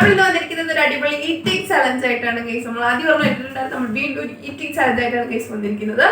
നമ്മൾ ഇന്ന് വന്നിരിക്കുന്നത് ഒരു അടിപൊളി ഈറ്റിംഗ് ചലഞ്ച് ആയിട്ടാണ് കേസ് നമ്മൾ ആദ്യം പറഞ്ഞിട്ടുണ്ടായിരുന്നു നമ്മൾ വീണ്ടും ഒരു ഈറ്റിംഗ് ചലഞ്ച് ആയിട്ടാണ് കേസ് വന്നിരിക്കുന്നത്.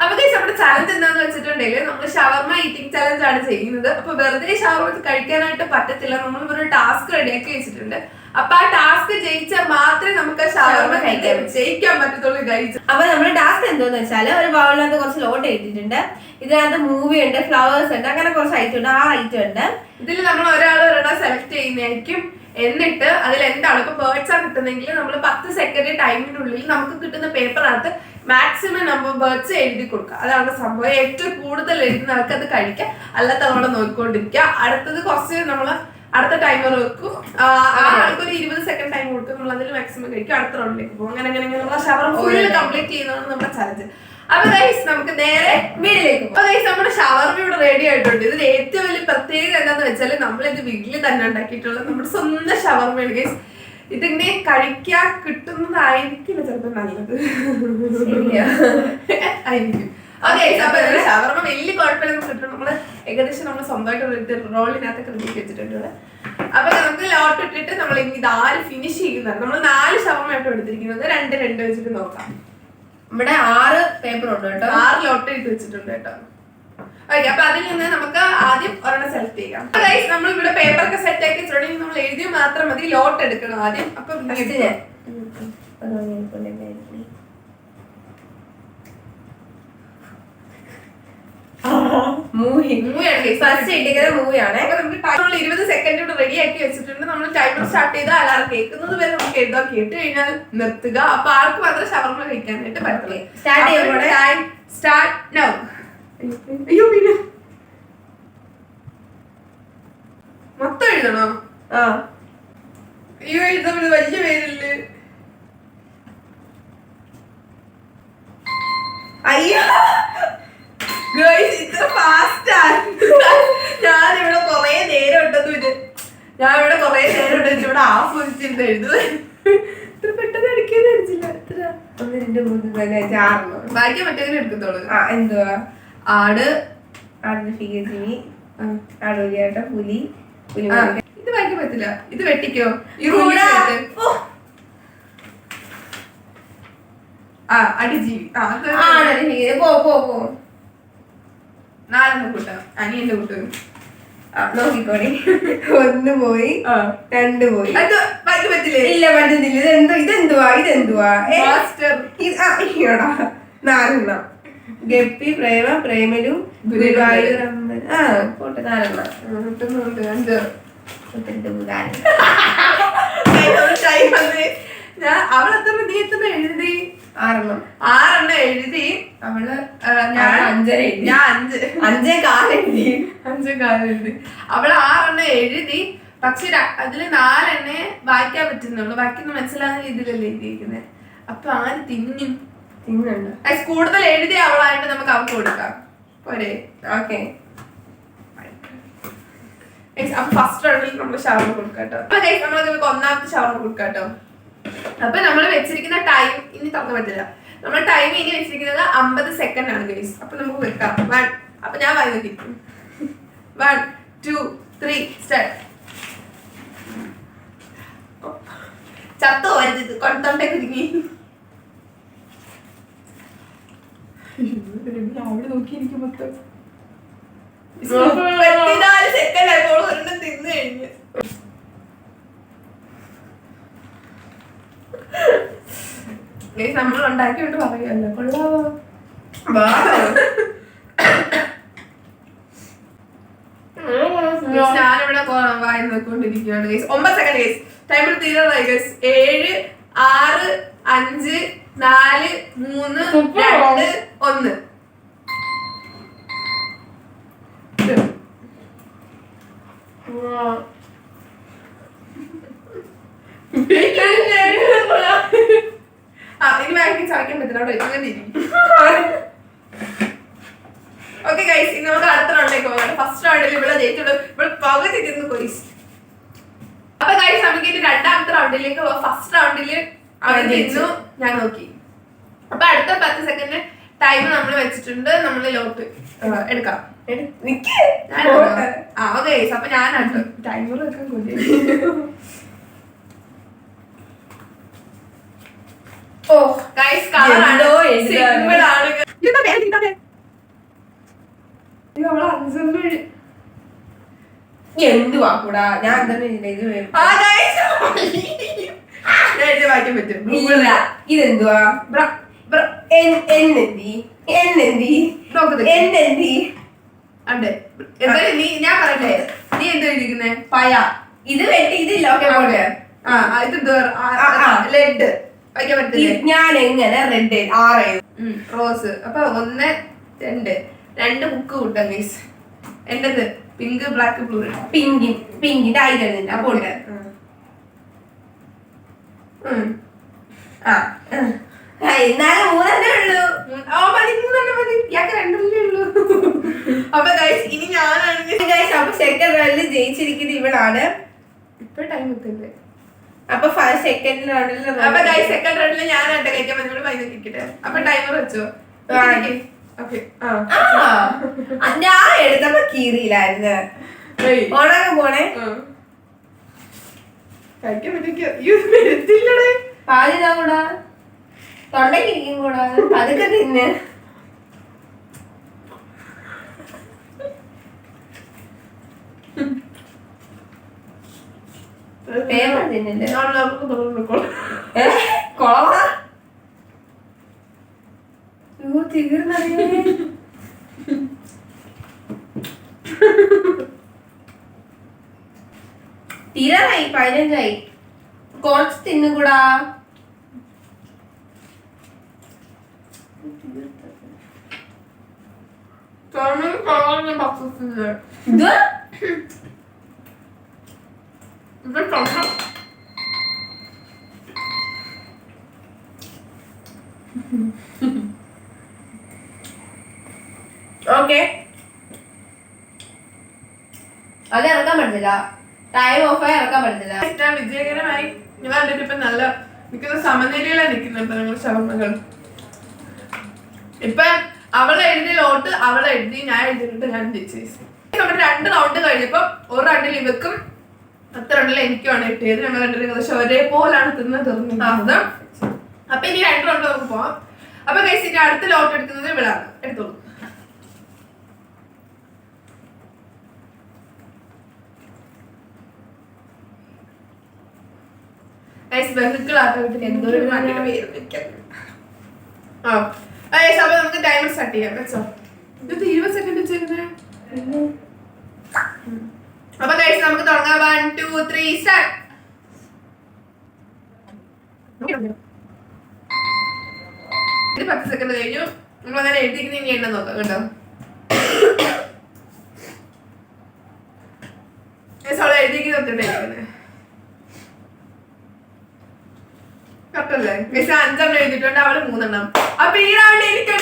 അപ്പൊ കേസ് നമ്മുടെ ചലഞ്ച് എന്താന്ന് വെച്ചിട്ടുണ്ടെങ്കിൽ നമ്മൾ ഷവർമ ഈറ്റിംഗ് ചലഞ്ച് ആണ് ചെയ്യുന്നത്. അപ്പൊ വെറുതെ ഷവർമ കഴിക്കാനായിട്ട് പറ്റത്തില്ല. നമ്മൾ ഒരു ടാസ്ക് റെഡിയാക്കി വെച്ചിട്ടുണ്ട്. അപ്പൊ ആ ടാസ്ക് ജയിച്ചാൽ മാത്രമേ നമുക്ക് ആ ഷവർമ കഴിക്കാൻ ജയിക്കാൻ പറ്റത്തുള്ളൂ കഴിച്ചു അപ്പൊ നമ്മുടെ ടാസ്ക് എന്തോന്ന് വെച്ചാൽ ഒരു ബൗളിനകത്ത് കുറച്ച് ലോട്ട് എഴുതിയിട്ടുണ്ട് ഇതിനകത്ത് മൂവി ഉണ്ട് ഫ്ലവേഴ്സ് ഉണ്ട് അങ്ങനെ കുറച്ച് ഐറ്റം ഉണ്ട്. ആ ഐറ്റം ഉണ്ട്. ഇതിൽ നമ്മൾ ഒരാൾ ഒരെണ്ണം സെലക്ട് ചെയ്യുന്നതായിരിക്കും. എന്നിട്ട് അതിൽ എന്താണ് ഇപ്പൊ ബേർഡ്സ് ആണ് കിട്ടുന്നെങ്കിൽ നമ്മൾ പത്ത് സെക്കൻഡ് ടൈമിനുള്ളിൽ നമുക്ക് കിട്ടുന്ന പേപ്പറിനകത്ത് മാക്സിമം നമ്മൾ ബേർഡ്സ് എഴുതി കൊടുക്കുക അതാണ് സംഭവം. ഏറ്റവും കൂടുതൽ എഴുതുന്ന ആൾക്ക് അത് കഴിക്കാം. അല്ലാത്ത നമ്മളെ നോക്കിക്കൊണ്ടിരിക്കുക. അടുത്തത് കുറച്ച് നമ്മൾ അടുത്ത ടൈമർ വെക്കും. ആ ആൾക്ക് ഒരു ഇരുപത് സെക്കൻഡ് ടൈം കൊടുക്കും നമ്മൾ അതിൽ മാക്സിമം കഴിക്കും. അടുത്ത റൗണ്ടിലേക്ക് പോകും. അങ്ങനെ അങ്ങനെ നമ്മൾ ഷവർ ഫുള്ള് കംപ്ലീറ്റ് ചെയ്യുന്നതാണ് നമ്മുടെ ചലഞ്ച് അപ്പൊ ഗൈസ് നമുക്ക് നേരെ വീട്ടിലേക്ക് അപ്പൊ നമ്മുടെ ഷവർ ഇവിടെ റെഡി ആയിട്ടുണ്ട്. ഇതിൽ പ്രത്യേകത എന്താന്ന് വെച്ചാൽ നമ്മൾ ഇത് വീട്ടിൽ തന്നെ ഉണ്ടാക്കിയിട്ടുള്ള നമ്മുടെ സ്വന്തം ഷവർമയാണ് ഗൈസ് ഇതിങ്ങനെ കഴിക്കാൻ കിട്ടുന്നതായിരിക്കില്ല ചിലപ്പോ നല്ലത്. ആയിരിക്കും. ഷവർമ വലിയ കുഴപ്പമില്ല കിട്ടും നമ്മൾ ഏകദേശം നമ്മൾ സ്വന്തമായിട്ട് റോളിനകത്തൊക്കെ റെഡിയാക്കി വെച്ചിട്ടുണ്ട്. അപ്പൊ നമുക്ക് ലോട്ട് ഇട്ടിട്ട് നമ്മൾ ഇനി ഇത് ആര് ഫിനിഷ് ചെയ്യുന്നത്? നമ്മൾ നാല് ഷവർമ ആയിട്ട് എടുത്തിരിക്കുന്നത്. രണ്ട് രണ്ട് വെച്ചിട്ട് നോക്കാം. ഇവിടെ ആറ് പേപ്പർ ഉണ്ട് കേട്ടോ. ആറ് ലോട്ട് ഇട്ട് വെച്ചിട്ടുണ്ട് കേട്ടോ. ഓക്കെ അപ്പൊ അതിൽ നിന്ന് നമുക്ക് ആദ്യം ഒരെണ്ണം സെലക്ട് ചെയ്യാം. ഗൈസ് നമ്മൾ ഇവിടെ പേപ്പർ ഒക്കെ സെറ്റ് ആക്കി വെച്ചിട്ടുണ്ടെങ്കിൽ നമ്മൾ എഴുതി മാത്രം മതി. ലോട്ട് എടുക്കണം ആദ്യം. അപ്പൊ ഇരുപത് സെക്കൻഡ് കൂടെ റെഡി ആക്കി വെച്ചിട്ടുണ്ട്. നമ്മൾ ടൈമർ സ്റ്റാർട്ട് ചെയ്ത് അലാറം കേൾക്കുന്നത് വരെ നമുക്ക് എഴുതാം. കേട്ട് കഴിഞ്ഞാൽ നിർത്തുക. അപ്പൊ ആർക്ക് മാത്രം ഷവർമ കഴിക്കാനായിട്ട് പറ്റില്ലേ? സ്റ്റാർട്ട് ചെയ്യുമ്പോഴേ? സ്റ്റാർട്ട് നൗ അയ്യോ പിന്നെ. മൊത്തം എഴുതണോ? ആ. അയ്യോ എഴുതാൻ വലിയ പേരില്ലേ? അയ്യോ. Guys, ഇത്ര ഫാസ്റ്റാ ഞാൻ ഇവിടെ കൊറേ നേരം ഉണ്ടെന്ന് ഞാൻ ഇവിടെ കൊറേ നേരം ഉണ്ട് ഇവിടെ ആസ്വദിച്ചിരുന്ന് എഴുതുന്നത് ഇത്ര പെട്ടെന്ന് അടിക്കാൻ അടിച്ചില്ല ഇത്ര ഒന്ന് രണ്ട് മൂന്ന് നാല് അഞ്ച് ആറെണ്ണം. വായിക്കാൻ പറ്റുമെങ്കിലും എടുക്കത്തോളൂ. ആ എന്തുവാ? ആട് ആടിന്റെ ഫിഗേജിനി ആ, ആടുകേട്ട പുലി പുലി ഇത് വായിക്കാൻ പറ്റില്ല ഇത് വെട്ടിക്കോ. ആ അടിജീവി പോ പോ പോ. നാലെണ്ണം കൂട്ടാം. അനിയന്റെ കൂട്ടും ആ ഒന്ന് പോയി രണ്ട് പോയി. പറ്റില്ലേ? ഇല്ല പറ്റുന്നില്ല ഇതെന്തോ ഇതെന്തുവാ ഇതെന്തുവാ? നാലെണ്ണം. ഗപ്പി പ്രേമ പ്രേമലു ഗുരുവായൂർ. അമ്പലം ആ ഞാൻ അവൾ എത്ര നീ എത്ര എഴുതി. ആറെണ്ണം. ആറെണ്ണം എഴുതി. അവൾ ഞാൻ അഞ്ചര ഞാൻ അഞ്ച്. അഞ്ചേ കാലെഴുതി അഞ്ചേ കാലെഴുതി അവൾ ആറെണ്ണം എഴുതി. പക്ഷെ അതിൽ നാലെണ്ണേ വായിക്കാൻ പറ്റുന്നുള്ളൂ. ബാക്കി മനസ്സിലാകുന്ന രീതിയിലല്ലേ എഴുതിയിരിക്കുന്നത് അപ്പൊ ആര് തിന്നും. തിന്നുണ്ട് Guys, കൂടുതൽ എഴുതിയ അവളായിട്ട് നമുക്ക് അവൾക്ക് കൊടുക്കാം. പോരെ. ഓക്കെ അപ്പൊ ഫസ്റ്റ് റൗണ്ടിൽ നമ്മൾ ഷവർമ കൊടുക്കാട്ടോ അപ്പൊ guys, നമ്മൾ നിങ്ങൾക്ക് ഒന്നാമത്തെ ഷവർമ കൊടുക്കാട്ടോ അപ്പൊ നമ്മൾ വെച്ചിരിക്കുന്ന ടൈം ഇനി തുറക്കാൻ പറ്റില്ല. നമ്മൾ ടൈം ഇനി വെച്ചിരിക്കുന്നത് അമ്പത് സെക്കൻഡ് ആണ് ഗൈസ് അപ്പൊ നമുക്ക് വെക്കാം. വൺ അപ്പൊ ഞാൻ വായി നോക്കിയിരിക്കും വൺ ടു ത്രീ സ്റ്റാർട്ട് ചത്തോ വരുന്നത് കൊണ്ടോണ്ടേ കുരുങ്ങി അവിടെ നോക്കിയിരിക്കും മൊത്തം. പതിനാല് സെക്കൻഡ് ആയപ്പോൾ ഒരെണ്ണം തിന്നു കഴിഞ്ഞു. Guys, നമ്മൾ ഉണ്ടാക്കിയോണ്ട് പറയുമല്ലോ കൊള്ളാവോ? Guys, ഞാനിവിടെ വായി ഗൈസ് ഒമ്പത് സെക്കൻഡ് ഗൈസ് ടൈമിൽ തീരാറായി ഗൈസ് ഏഴ് ആറ് അഞ്ച് നാല് മൂന്ന് രണ്ട് ഒന്ന്. ഫസ്റ്റ് ഇനി വായിക്കാൻ ചവയ്ക്കാൻ പറ്റില്ല. അവിടെ അങ്ങനെ ഓക്കെ ഗൈസ് ഇനി നമുക്ക് അടുത്ത റൗണ്ടിലേക്ക് പോകാം. ഫസ്റ്റ് റൗണ്ടിൽ ഇവിടെ ജയിച്ചുള്ളൂ ഇവിടെ പകുതി തിന്ന് കൊയ്സ് അപ്പൊ ഗൈസ് നമുക്ക് ഇനി രണ്ടാമത്തെ റൗണ്ടിലേക്ക് പോവാം ഫസ്റ്റ് റൗണ്ടിൽ അവിടെ തിന്നു ഞാൻ നോക്കി. അപ്പൊ അടുത്ത പത്ത് സെക്കൻഡ് ടൈം നമ്മൾ വെച്ചിട്ടുണ്ട് നമ്മൾ ലോക്ക് എടുക്കാം. നിക്ക്. ആ ഓക്കെ അപ്പൊ ഞാനാണ്. ടൈമർ വെക്കാൻ കൊതി ഓ ഗൈസ് കളറാണോ സിമ്പിൾ ആണ്. എന്താ പേര് തിന്നാതെ എന്തുവാ കൂടാ? ഞാൻ തന്നെ ഇത് വരും. വായിക്കാൻ പറ്റും. ഇല്ല ഇതെന്തുവാ? എന്നെന്തി എന്നെന്തി. എന്നെന്തി എന്തായാലും നീ ഞാൻ പറയട്ടെ. നീ എന്താ എഴുതിക്കുന്നേ പയ ഇത് വെട്ടി ഇതില്ല. ഓക്കെ പോലെ ആ ഇത്. ലെഡ് വയ്ക്കാൻ പറ്റില്ലേ ഞാൻ എങ്ങനെ റെഡ് ആറ് റോസ് അപ്പൊ ഒന്ന് രണ്ട്. രണ്ട് ബുക്ക് കൂട്ടാം ഗൈസ് എന്റേത്? പിങ്ക് ബ്ലാക്ക് ബ്ലൂ പിങ്കി പിങ്കിന്റെ ആയി തരുന്നില്ല അപ്പൊ ഉണ്ട് എന്നാലും മൂന്നെണ്ണേ ഉള്ളൂ. ഓ മതി മൂന്നെണ്ണം മതി. ഇയാൾക്ക് രണ്ടെണ്ണേ ഉള്ളൂ. അപ്പൊ ഗൈസ് ഇനി ഞാനാണ് അപ്പൊ സെക്കൻഡ് റൗണ്ടിൽ ജയിച്ചിരിക്കുന്നത് ഇവളാണ്. ഇപ്പൊ ടൈം എത്തില്ലേ അപ്പൊ സെക്കൻഡ് റൗണ്ടിൽ അപ്പൊ ഗൈസ് സെക്കൻഡ് റൗണ്ടിൽ ഞാനായിട്ട് കഴിക്കാൻ പറ്റുമ്പോൾ പൈസ കിട്ടട്ടെ അപ്പൊ ടൈമർ വെച്ചോ? ഞാൻ എടുത്തപ്പോ കീറിയില്ലായിരുന്നു. ഓണാക്കാൻ പോണേ കഴിക്കാൻ പറ്റില്ല വരത്തില്ലടേ പാലിതാ കൂടാ തൊണ്ടയ്ക്കിരിക്കും കൂടാ പതുക്കെ തിന്ന്. പേപ്പർ തിന്നില്ലേ ഞാൻ നമുക്ക് തുറന്നിക്കോളാം ഏ? കൊളവാ അയ്യോ, തീർന്നറിയേ. തീരാറായി പതിനഞ്ചായി. കുറച്ച് തിന്നുകൂടാ? ഇത്? ഇത് തുറന്നു ഓക്കെ. അത് ഇറക്കാൻ പറ്റത്തില്ല. ടൈം ഓഫ് ആയി ഇറക്കാൻ പറ്റത്തില്ല വിജയകരമായി ഞാൻ കണ്ടിട്ട് ഇപ്പൊ നല്ല നിൽക്കുന്ന സമനിലയിലാണ് നിൽക്കുന്നത് ഇപ്പൊ ഞങ്ങൾ ശവർമ്മകൾ. ഇപ്പൊ അവളെ എഴുതിയ ലോട്ട് അവളെ എഴുതി ഞാൻ എഴുതിയിട്ടുണ്ട് ഞാൻ ജയിച്ചു നമ്മുടെ രണ്ട് റൗണ്ട് കഴിഞ്ഞപ്പോ ഒരു റൗണ്ടിൽ ഇവക്കും അത്ര റൗണ്ടിൽ എനിക്കുമാണ് കിട്ടിയത്. ഞങ്ങൾ രണ്ടുപേരും ഏകദേശം ഒരേപോലാണ് തിന്ന് തീർന്നത്. അപ്പൊ ഇനി രണ്ട് റൗണ്ട് നമുക്ക് പോവാം. അപ്പൊ കഴിച്ചിട്ട് അടുത്ത ലോട്ട് എടുക്കുന്നത് ഇവിടെ എടുത്തോളൂ. എന്തോ ഒരു പേര് ആ. ഗൈസ് അപ്പൊ നമുക്ക് ടൈമർ സ്റ്റാർട്ട് ചെയ്യാം. വെച്ചോ ഇത് ഇരുപത് സെക്കൻഡ് അപ്പൊ നമുക്ക് തുടങ്ങാം. വൺ ടു ത്രീ സ്റ്റാർട്ട് ഇത് പത്ത് സെക്കൻഡ് കഴിഞ്ഞു. നമ്മൾ അങ്ങനെ എഴുതിക്കുന്ന ഇനി എണ്ണം നോക്കാം. കേട്ടോ ഗൈസ് അവളെ എഴുതിക്കുന്നത് ഒത്തിട്ടായിരിക്കുന്നത് കറക്റ്റല്ലേ ഗൈസ് അഞ്ചെണ്ണം എഴുതിയിട്ടുണ്ട്. അവൾ മൂന്നെണ്ണം. അപ്പൊ ഈ റൗണ്ട് എനിക്ക്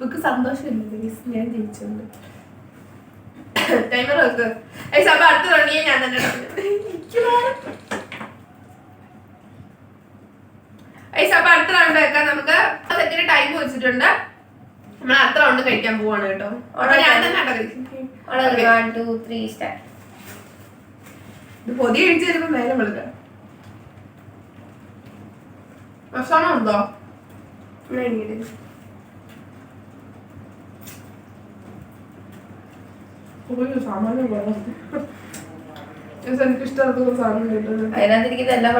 നമുക്ക് സന്തോഷമുണ്ട് ഞാൻ ജയിച്ചോണ്ട്. ടൈമർ വെക്ക്. സഭ അടുത്ത ഞാൻ തന്നെ അപ്പൊ അടുത്ത റൗണ്ട് വെക്കാൻ നമുക്ക് സെക്കൻഡ് ടൈം വെച്ചിട്ടുണ്ട്. നമ്മൾ അത്ര റൗണ്ട് കഴിക്കാൻ പോവാണ് കേട്ടോ. ഞാൻ തന്നെ കഴിക്കും. വൺ ടു ത്രീ സ്റ്റാർട്ട് ഇത് പൊതി കഴിച്ച് തരുമ്പോ നേരം വെളുക്കാം. ഭക്ഷണം ഉണ്ടോ സാമാന്യം സാധനം കിട്ടുന്നത്. അതിനകത്തിരിക്കുന്ന എല്ലാ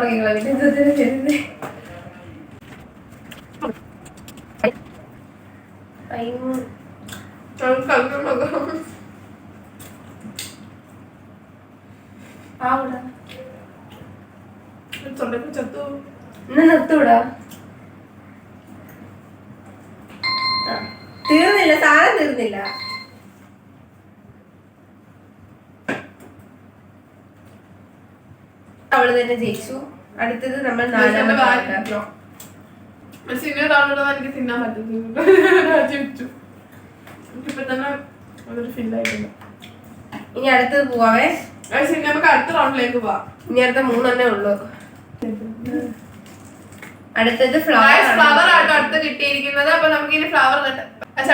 നമുക്ക് ആവൂടാ. തൊണ്ടക്ക് ചത്തു. എന്നാ നിർത്തൂടാ. തീർന്നില്ല സാധനം തീർന്നില്ല. അവൾ തന്നെ ജയിച്ചു. അടുത്തത് നമ്മൾ ഇനി ഒരാളുള്ളത് എനിക്ക് തിന്നാൻ പറ്റുന്നില്ല ചിരിച്ചു എനിക്കിപ്പോ തന്നെ അതൊരു ഫീലായിട്ടുണ്ട് ഇനി അടുത്തത് പോവാവേ. നമുക്ക് അടുത്ത റൗണ്ടിലേക്ക് പോവാം. ഇനി അടുത്ത മൂന്നെണ്ണേ ഉള്ളൂ. അടുത്തത് ഫ്ലവർ ഫ്ലവർ ആട്ടോ അടുത്ത് കിട്ടിയിരിക്കുന്നത്. അപ്പൊ നമുക്ക് ഇനി ഫ്ലവർ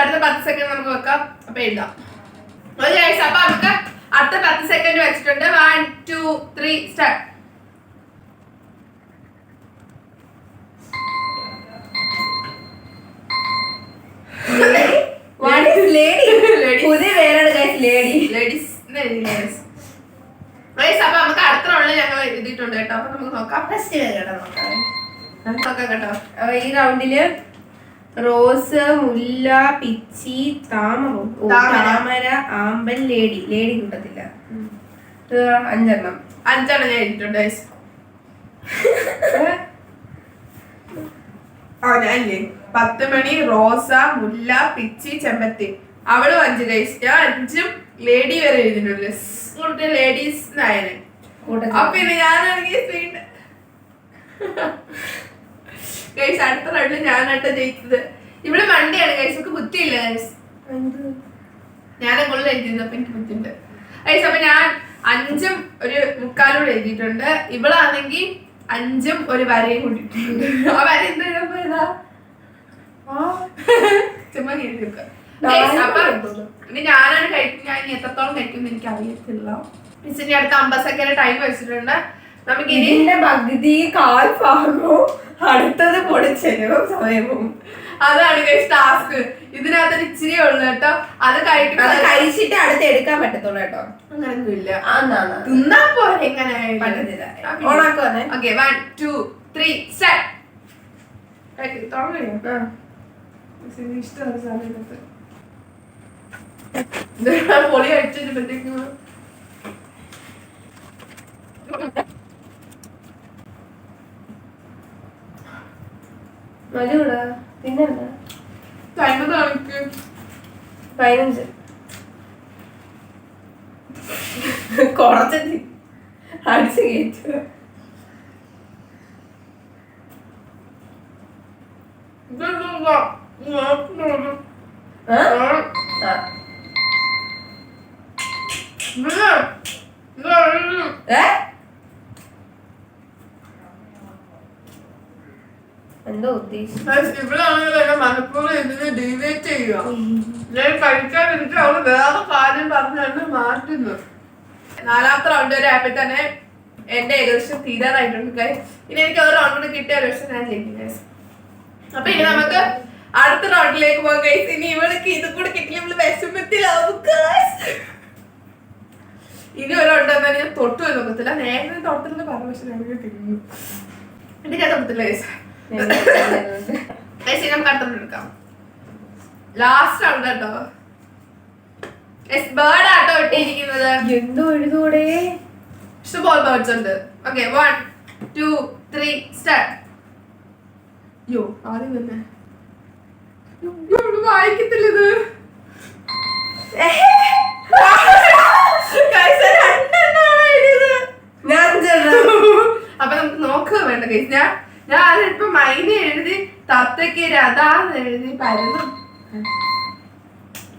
അടുത്ത പത്ത് സെക്കൻഡ് നമുക്ക് വെക്കാം. അപ്പൊ എഴുതാം. അപ്പൊ നമുക്ക് അടുത്ത പത്ത് സെക്കൻഡ് വെച്ചിട്ടുണ്ട്. One two three start lady പുതിയ പേരാണ് ലേഡി ലേഡീസ് Guys, അപ്പൊ നമുക്ക് അടുത്ത റൗണ്ടിൽ ഞങ്ങൾ എഴുതിയിട്ടുണ്ട് കേട്ടോ. അപ്പൊ നമുക്ക് നോക്കാം. ഫസ്റ്റ് കേട്ടോ നോക്കാം നോക്കാം കേട്ടോ. അപ്പൊ ഈ റൗണ്ടിൽ റോസ് മുല്ല പിച്ചി താമര. താമര. ആമ്പൻ ലേഡി. ലേഡി കൂട്ടത്തില്ല. അഞ്ചെണ്ണം. അഞ്ചെണ്ണം ഞാൻ എഴുതിയിട്ടുണ്ട് ഗൈസ് ആ ഞാനില്ലേ പത്ത് മണി റോസ മുല്ല പിച്ചി ചെമ്പത്തി. അവളും അഞ്ച് ഗൈസ് ഞാൻ അഞ്ചും ലേഡി വരെ എഴുതിയിട്ടുണ്ട് ലേഡീസ് നായനെ അപ്പൊ ഇത് ഞാനാണെങ്കിൽ ഗൈസ് അടുത്ത റൗണ്ടിൽ ഞാനായിട്ട് ജയിച്ചത്. ഇവിടെ വണ്ടിയാണ് ഗൈസ് ഒക്കെ ബുദ്ധിയില്ല ഗൈസ് ഞാനെ കൂടുതൽ എഴുതിയത് അപ്പൊ എനിക്ക് ബുദ്ധിയുണ്ട്. ഗൈസ് അപ്പൊ ഞാൻ അഞ്ചും ഒരു മുക്കാലൂടെ എഴുതിയിട്ടുണ്ട്. ഇവളാണെങ്കിൽ അഞ്ചും ഒരു വരയും കൂട്ടിയിട്ടുണ്ട് ആ വര എന്താ ചുമ്മാ വെക്കുക. ഇനി ഞാനാണ് കഴിക്കുന്നത് ഞാൻ ഇനി എത്രത്തോളം കഴിക്കും എനിക്ക് അറിയത്തില്ല മിസ് ഇനി അടുത്ത അമ്പത് സെക്കൻഡ് ടൈം വെച്ചിട്ടുണ്ട്. നമുക്ക് ഇനി ഇതിന്റെ പകുതി കാൽ ഭാഗവും അടുത്തത് പൊടിച്ചരും സമയവും. അതാണ് ടാസ്ക് ഇതിനകത്ത് ഇച്ചിരി ഉള്ളു കേട്ടോ. അത് കഴിക്കുന്നത് കഴിച്ചിട്ട് അടുത്ത് എടുക്കാൻ പറ്റത്തുള്ളൂ കേട്ടോ. അങ്ങനൊന്നും ഇല്ല ആ, എന്നാ, എന്നാ. തിന്നാ പോലെ എങ്ങനെ പറ്റത്തില്ല. ഓണാക്കുവാന്നേ okay one two three set തുടങ്ങി. ഇഷ്ടമാണ് സമയത്ത്. പൊളി കഴിച്ചിട്ടുമ്പോഴത്തേക്കും മതിയൂടാ പിന്നെന്താ പതിനഞ്ച് കുറച്ച് തി- അടിച്ച് കയറ്റുക ഇതെന്താ നോക്കുന്നു ആ? ആ ആ. ഇത് ഇത് ഏ? എന്തോ ഉദ്ദേശിച്ചു ഇവിടാണെങ്കിൽ എന്നെ മനഃപൂർവം ഇതിനെ ഡീവേറ്റ് ചെയ്യുക ഞാൻ കഴിക്കാതിരിച്ച് അവൾ വേറെ കാര്യം പറഞ്ഞ് എന്നെ മാറ്റുന്നു നാലാമത്തെ റൗണ്ട് വരെ ആപ്പിൽ തന്നെ എന്റെ ഏകദേശം തീരാറായിട്ടുണ്ട് guys. ഇനി എനിക്ക് ഒരു റൗണ്ട് കിട്ടിയ ഏകദേശം ഞാൻ ജയിക്കും guys. അപ്പൊ ഇനി നമുക്ക് അടുത്ത റൗണ്ടിലേക്ക് പോകാം ഗൈസ് ഇനി ഇവൾക്ക് ഇത് കൂടെ കിട്ടിയ നമ്മൾ വിഷമത്തിലാവും. ഇനി ഒരു റൗണ്ട് ഞാൻ തൊട്ടു പോയി നോക്കത്തില്ല നേരത്തെ തൊട്ടത്തില്ല പറഞ്ഞു പക്ഷെ ഞാൻ തിന്നു എന്നിട്ട് ഞാൻ തൊട്ടത്തില്ല ഇനി നമുക്ക് അടുത്ത എടുക്കാം. ലാസ്റ്റ് ആണ് കേട്ടോ. ബേർഡ് ആട്ടോ ഇട്ടിരിക്കുന്നത്. എന്തോ എഴുതൂടെ? ഇഷ്ടംപോലെ ബേർഡ്സ് ഉണ്ട്. Okay one two three start യോ ആദ്യം തന്നെ. വായിക്കത്തില്ലത് ഇവിടെ അപ്പൊ നമുക്ക് നോക്കുക വേണ്ട കേസ് ഞാൻ ഞാൻ അതിപ്പോ മൈന എഴുതി തത്തയ്ക്ക് രഥാന്ന് എഴുതി പരന്നു.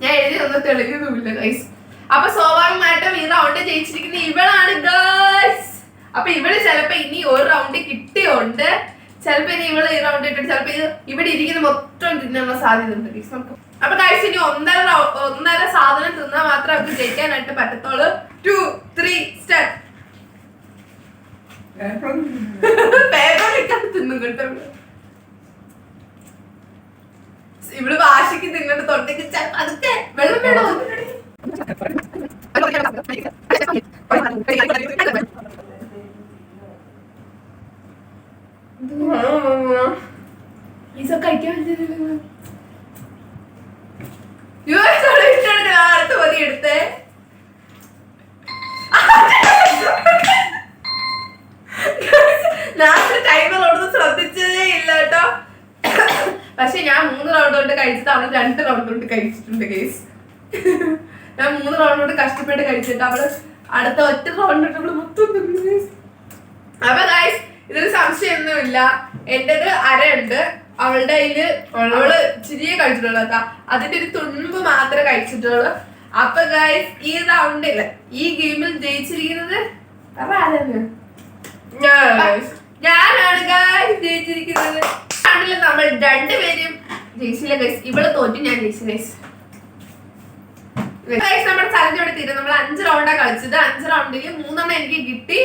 ഞാൻ എഴുതി ഒന്നും തെളിഞ്ഞതുമില്ല ഗൈസ് അപ്പൊ സ്വാഭാവികമായിട്ടും ഈ റൗണ്ട് ജയിച്ചിരിക്കുന്ന ഇവളാണ് ഗേൾസ് അപ്പൊ ഇവൾ ചിലപ്പോ ഇനി ഒരു റൗണ്ട് കിട്ടിയോണ്ട് ചിലപ്പോ ഇനി ഇവൾ ഈ റൗണ്ട് ഇട്ടിട്ട് ചിലപ്പോ ഇവിടെ ഇരിക്കുന്ന മൊത്തം തിന്നാനുള്ള സാധ്യത ഉണ്ട് നമുക്ക് അപ്പൊ ഗൈസ് ഇനി ഒന്നര ഒന്നര സാധനം തിന്നാൽ മാത്രമേ അവർക്ക് ജയിക്കാനായിട്ട് പറ്റത്തുള്ളൂ. ടു ത്രീ സ്റ്റാർട്ട് തിന്നും കേട്ടോ. ഇവൾ വാശിക്ക് തിന്നിട്ട് തൊട്ടേക്ക് അതൊക്കെ വെള്ളം വേണോ? ഇതൊക്കെ കഴിക്കാൻ പറ്റില്ലല്ലോ. അയ്യോ, ഇതവിടെ ഇട്ടാണ് ഞാൻ അടുത്ത മതി എടുത്തേ ടൈമർ ഒന്നും ശ്രദ്ധിച്ചതേ ഇല്ല കേട്ടോ പക്ഷെ ഞാൻ മൂന്ന് റൗണ്ട് കൊണ്ട് കഴിച്ചിട്ട് അവൾ രണ്ട് റൗണ്ട് കൊണ്ട് കഴിച്ചിട്ടുണ്ട് കേസ് ഞാൻ മൂന്ന് റൗണ്ട് കൊണ്ട് കഷ്ടപ്പെട്ട് കഴിച്ചിട്ട് അവൾ അടുത്ത ഒറ്റ റൗണ്ട് കൊണ്ട് അവൾ മൊത്തം. അപ്പൊ ഗൈസ് ഇതിൽ സംശയമൊന്നുമില്ല എന്റേത് അരയുണ്ട് അവളുടെ അതിൽ അവൾ ചിരിയെ കഴിച്ചിട്ടുള്ളൂ. കേട്ടോ അതിന്റെ ഒരു തുമ്പ് മാത്രമേ കഴിച്ചിട്ടുള്ളൂ. അപ്പൊ ഗൈസ് ഈ റൗണ്ടിൽ ഈ ഗെയിമിൽ ജയിച്ചിരിക്കുന്നത് ആരാണ്? ഞാനാണ് ഗൈസ് ജയിച്ചിരിക്കുന്നത്. റൗണ്ടിൽ നമ്മൾ രണ്ടുപേരും ജയിച്ചില്ല ഗൈസ് ഇവൾ തോറ്റു ഞാൻ ജയിച്ചു ഗൈസ് ഗൈസ് നമ്മുടെ ചലഞ്ച് ഇവിടെ തീരും. നമ്മൾ അഞ്ച് റൗണ്ടാ കളിച്ചത്. അഞ്ച് റൗണ്ടിൽ മൂന്നെണ്ണം എനിക്ക് കിട്ടി.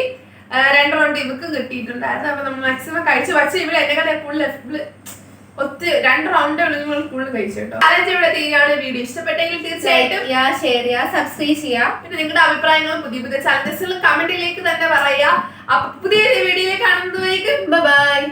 രണ്ട് റൗണ്ട് ഇവക്കും കിട്ടിയിട്ടുണ്ടായിരുന്നു. അപ്പൊ നമ്മൾ മാക്സിമം കഴിച്ചു. പക്ഷേ ഇവിടെ എന്നെ കഥ ഫുൾ ഒത്തിരി രണ്ട് റൗണ്ട് നിങ്ങൾ കൂടുതൽ കഴിച്ചു കേട്ടോ. ചാലഞ്ച് ഇവിടെ തീരാണ് വീഡിയോ ഇഷ്ടപ്പെട്ടെങ്കിൽ തീർച്ചയായിട്ടും ഷെയർ ചെയ്യാ സബ്സ്ക്രൈബ് ചെയ്യാം പിന്നെ നിങ്ങളുടെ അഭിപ്രായങ്ങളും പുതിയ പുതിയ ചാലഞ്ചസിൽ കമന്റിലേക്ക് തന്നെ പറയാ അപ്പൊ പുതിയ വീഡിയോയിൽ കാണുന്നതുവരേക്കും. ബൈ